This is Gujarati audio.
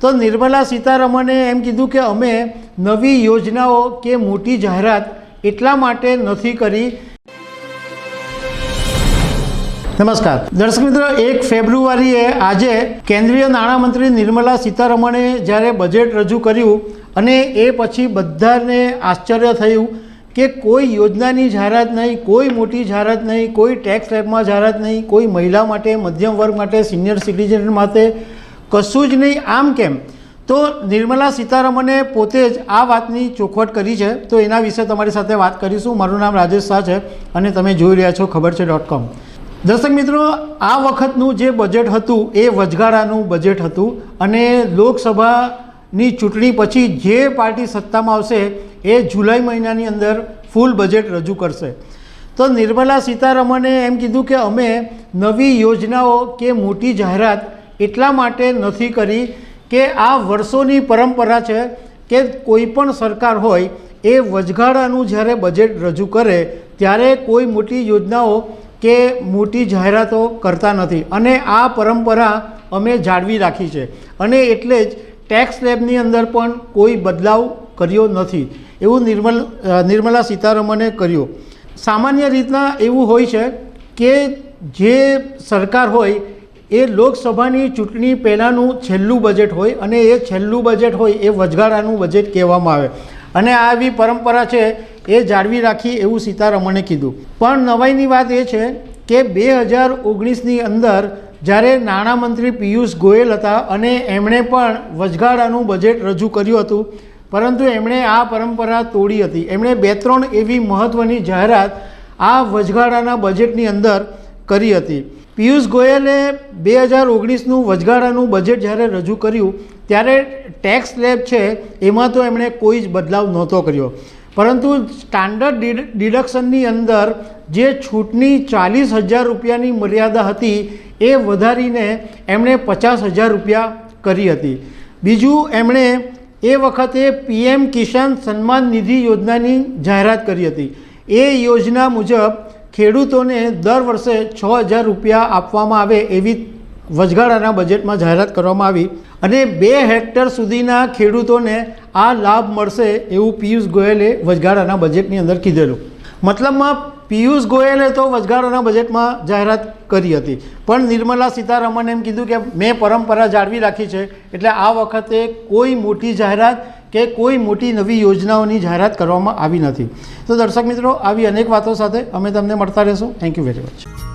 તો નિર્મલા સીતારમણે એમ કીધું કે અમે નવી યોજનાઓ કે મોટી જાહેરાત એટલા માટે નથી કરી. નમસ્કાર. દર્શક મિત્રો, એક ફેબ્રુઆરીએ આજે કેન્દ્રીય નાણામંત્રી નિર્મલા સીતારમણે જ્યારે બજેટ રજૂ કર્યું અને એ પછી બધાને આશ્ચર્ય થયું કે કોઈ યોજનાની જાહેરાત નહીં, કોઈ મોટી જાહેરાત નહીં, કોઈ ટેક્સ લેબમાં જાહેરાત નહીં, કોઈ મહિલા માટે, મધ્યમ વર્ગ માટે સિનિયર સિટીઝન માટે કશું જ નહીં, આમ કેમ? તો નિર્મલા સીતારમણે પોતે જ આ વાતની ચોખવટ કરી છે. તો એના વિશે તમારી સાથે વાત કરીશું. મારું નામ રાજેશ શાહ છે અને તમે જોઈ રહ્યા છો ખબર છે ડોટ કોમ દર્શક મિત્રો, આ વખતનું જે બજેટ હતું, એ વચગાળાનું બજેટ હતું અને લોકસભાની ચૂંટણી પછી જે પાર્ટી સત્તામાં આવશે, એ જુલાઈ મહિનાની અંદર ફૂલ બજેટ રજૂ કરશે. તો નિર્મલા સીતારમણે એમ કીધું કે અમે નવી યોજનાઓ કે મોટી જાહેરાત એટલા માટે નથી કરી કે આ વર્ષોની પરંપરા છે કે કોઈ પણ સરકાર હોય, એ વચગાળાનું જ્યારે બજેટ રજૂ કરે, ત્યારે કોઈ મોટી યોજનાઓ કે મોટી જાહેરાતો કરતા નથી. અને આ પરંપરા અમે જાળવી રાખી છે. અને એટલે જ ટેક્સ લેબની અંદર પણ કોઈ બદલાવ કર્યો નથી. એવું નિર્મલ નિર્મલા સીતારમણે કર્યું. સામાન્ય રીતના એવું હોય છે કે જે સરકાર હોય એ લોકસભાની ચૂંટણી પહેલાંનું છેલ્લું બજેટ હોય અને એ છેલ્લું બજેટ હોય એ વચગાળાનું બજેટ કહેવામાં આવે. અને આ એવી પરંપરા છે, એ જાળવી રાખી એવું સીતારમણે કીધું. પણ નવાઈની વાત એ છે કે બે હજાર ઓગણીસની અંદર જ્યારે નાણામંત્રી પિયુષ ગોયલ હતા અને એમણે પણ વચગાળાનું બજેટ રજૂ કર્યું હતું, પરંતુ એમણે આ પરંપરા તોડી હતી. એમણે બે ત્રણ એવી મહત્ત્વની જાહેરાત આ વચગાળાના બજેટની અંદર કરી હતી. પિયુષ ગોયલે બે હજાર ઓગણીસનું વચગાળાનું બજેટ જ્યારે રજૂ કર્યું, ત્યારે ટેક્સ સ્લેબ છે, એમાં તો એમણે કોઈ જ બદલાવ નહોતો કર્યો. પરંતુ સ્ટાન્ડર્ડ ડિડ- ડિડક્શનની અંદર જે છૂટની ચાલીસ હજાર રૂપિયાની મર્યાદા હતી, એ વધારીને એમણે પચાસ હજાર રૂપિયા કરી હતી. બીજું, એમણે એ વખતે પીએમ કિસાન સન્માન નિધિ યોજનાની જાહેરાત કરી હતી. એ યોજના મુજબ ખેડૂતોને દર વર્ષે છ હજાર રૂપિયા આપવામાં આવે એવી વચગાળાના બજેટમાં જાહેરાત કરવામાં આવી અને બે હેક્ટર સુધીના ખેડૂતોને આ લાભ મળશે એવું પિયુષ ગોયલે વચગાળાના બજેટની અંદર કીધેલું. મતલબમાં પિયુષ ગોયલે તો વચગાળાના બજેટમાં જાહેરાત કરી હતી. પણ નિર્મલા સીતારમણે એમ કીધું કે મેં પરંપરા જાળવી રાખી છે, એટલે આ વખતે કોઈ મોટી જાહેરાત કે કોઈ મોટી નવી યોજનાઓની જાહેરાત કરવામાં આવી નથી. તો દર્શક મિત્રો, આવી અનેક વાતો સાથે અમે તમને મળતા રહેશું. Thank you very much